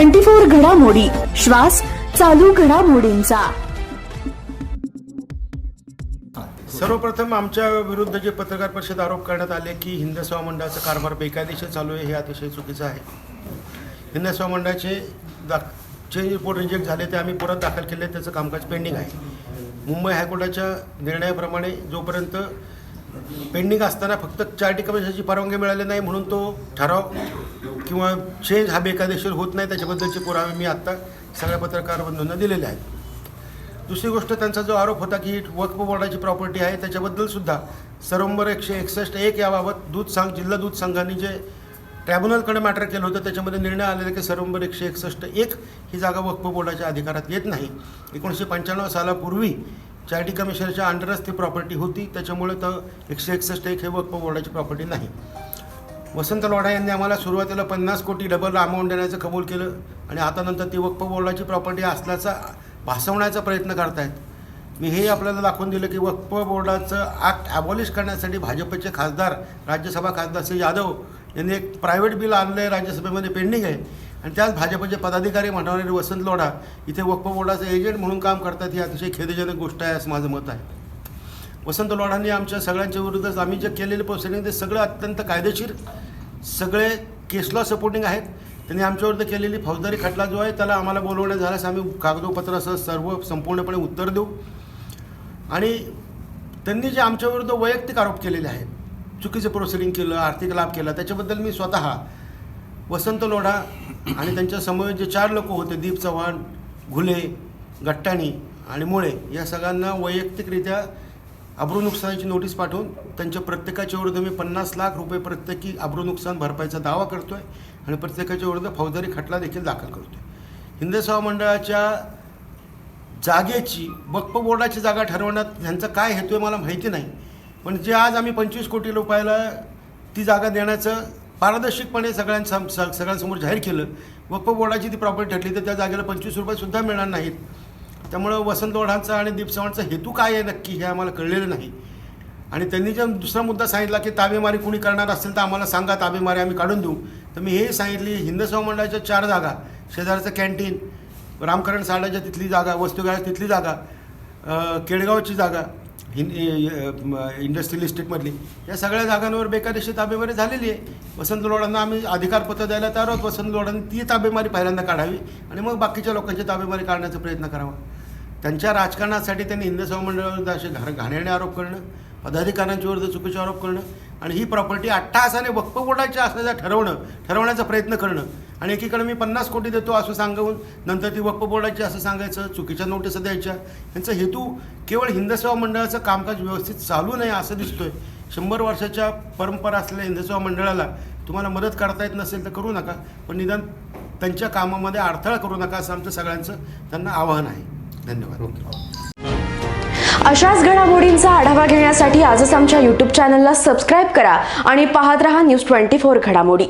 Twenty four घडामोडी. श्वास चालू घडामोडींचा. सर्वप्रथम आमच्या विरुद्ध जे पत्रकार परिषद आरोप करण्यात आले की हिंदस्वा मंडळाचा कारभार बेकायदेशीर चालू आहे हे अतिशय चुकीचं आहे. हिंदस्वा मंडळाचे दा जे रिपोर्ट रिजेक्ट झाले ते आम्ही परत दाखल केले त्याचं कामकाज पेंडिंग आहे. मुंबई हायकोर्टाच्या निर्णयाप्रमाणे जोपर्यंत पेंडिंग असताना फक्त चार्टी कमिशनची परवानगी मिळाली नाही म्हणून तो ठराव किंवा चेंज हा बेकायदेशीर होत नाही त्याच्याबद्दलचे पुरावे मी आत्ता सगळ्या पत्रकार बंधूंना दिलेले आहेत. दुसरी गोष्ट त्यांचा जो आरोप होता की वक्फ बोर्डाची प्रॉपर्टी आहे त्याच्याबद्दलसुद्धा सरंबर एकशे एकसष्ट एक याबाबत दूध संघ जिल्हा दूध संघाने जे ट्रायब्युनलकडे मॅटर केलं होतं त्याच्यामध्ये निर्णय आलेला की सरंबर एकशे एकसष्ट एक ही जागा वक्फ बोर्डाच्या अधिकारात येत नाही. एकोणीसशे पंच्याण्णव सालापूर्वी चॅरिटी कमिशनच्या अंडरच ती प्रॉपर्टी होती त्याच्यामुळे तर एकशे एकसष्ट एक हे वक्फ बोर्डाची प्रॉपर्टी नाही. वसंत लोढा यांनी आम्हाला सुरुवातीला पन्नास कोटी डबल अमाऊंट देण्याचं कबूल केलं आणि आता नंतर ती वक्फ बोर्डाची प्रॉपर्टी असल्याचा भासवण्याचा प्रयत्न करतायत. मी हे आपल्याला दाखवून दिलं की वक्फ बोर्डाचं ॲक्ट ॲबॉलिश करण्यासाठी भाजपचे खासदार राज्यसभा खासदार श्री यादव यांनी एक प्रायव्हेट बिल आणलं आहे राज्यसभेमध्ये पेंडिंग आहे. आणि त्याच भाजपचे पदाधिकारी म्हणणारे वसंत लोढा इथे वक्फ बोर्डाचे एजंट म्हणून काम करतात ही अतिशय खेदजनक गोष्ट आहे असं माझं मत आहे. वसंत लोढांनी आमच्या सगळ्यांच्या विरुद्ध आम्ही जे केलेले प्रोसिडिंग ते सगळं अत्यंत कायदेशीर सगळे केसला सपोर्टिंग आहेत. त्यांनी आमच्यावरती केलेली फौजदारी खटला जो आहे त्याला आम्हाला बोलवण्यात झाल्यास आम्ही कागदोपत्रासह सर्व संपूर्णपणे उत्तर देऊ. आणि त्यांनी जे आमच्याविरुद्ध वैयक्तिक आरोप केलेले आहेत चुकीचं प्रोसिडिंग केलं आर्थिक लाभ केला त्याच्याबद्दल मी स्वतः वसंत लोढा आणि त्यांच्यासमोर जे चार लोक होते दीप चव्हाण घुले गट्टाणी आणि मुळे या सगळ्यांना वैयक्तिकरित्या अब्रू नुकसानाची नोटीस पाठवून त्यांच्या प्रत्येकाच्या विरुद्ध मी पन्नास लाख रुपये प्रत्येकी अब्रू नुकसान भरपाईचा दावा करतो आहे आणि प्रत्येकाच्या विरुद्ध फौजदारी खटला देखील दाखल करतो आहे हिंदस्वा मंडळाच्या जागेची वक्फ बोर्डाची जागा ठरवण्यात ह्यांचा काय हेतू आहे मला माहिती नाही. पण जे आज आम्ही पंचवीस कोटी रुपयाला ती जागा देण्याचं पारदर्शकपणे सगळ्यांसम स सगळ्यांसमोर जाहीर केलं वक्फ बोर्डाची ती प्रॉपर्टी ठरली तर त्या जागेला पंचवीस रुपयेसुद्धा मिळणार नाहीत. त्यामुळं वसंत ओढांचा आणि दीप चव्हाणचा हेतू काय आहे नक्की हे आम्हाला कळलेलं नाही. आणि त्यांनी जर दुसरा मुद्दा सांगितला की ताबेमारी कुणी करणार असेल तर आम्हाला सांगा ताबेमारी आम्ही काढून देऊ. तर मी हे सांगितली हिंद मंडळाच्या चार जागा शेजारचं कॅन्टीन रामकरण साडाच्या तिथली जागा वस्तुगाळ्या तिथली जागा केळगावची जागा हिं इंडस्ट्रियल इस्टेटमधली या सगळ्या जागांवर बेकायदेशीर ताबेमारी झालेली आहे. वसंत लोडांना आम्ही अधिकारपत्र द्यायला तयार आहोत. वसंत लोडांनी ती ताबेमारी पहिल्यांदा काढावी आणि मग बाकीच्या लोकांची ताबेमारी काढण्याचा प्रयत्न करावा. त्यांच्या राजकारणासाठी त्यांनी हिंदू मंडळाविरुद्ध असे घा घाणेरडे आरोप करणं पदाधिकाऱ्यांच्या विरुद्ध चुकीचे आरोप करणं आणि ही प्रॉपर्टी अठ्ठासाने वक्फ बोर्डाची असल्याचं ठरवणं ठरवण्याचा प्रयत्न करणं. आणि एकीकडे मी पन्नास कोटी देतो असं सांगून नंतर ती वक्फ बोर्डाची असं सांगायचं चुकीच्या नोटीस द्यायच्या. यांचा हेतू केवळ हिंदस्वा मंडळाचं कामकाज व्यवस्थित चालू नाही असं दिसतोय. शंभर वर्षाच्या परंपरा असलेल्या हिंदस्वा मंडळाला तुम्हाला मदत करता येत नसेल तर करू नका पण निदान त्यांच्या कामामध्ये अडथळा करू नका असं आमचं सगळ्यांचं त्यांना आवाहन आहे. धन्यवाद. अशाच घडामोडींचा आढावा घेण्यासाठी आजच आमच्या युट्यूब चॅनलला सबस्क्राईब करा आणि पाहत रहा न्यूज ट्वेंटी फोर घडामोडी.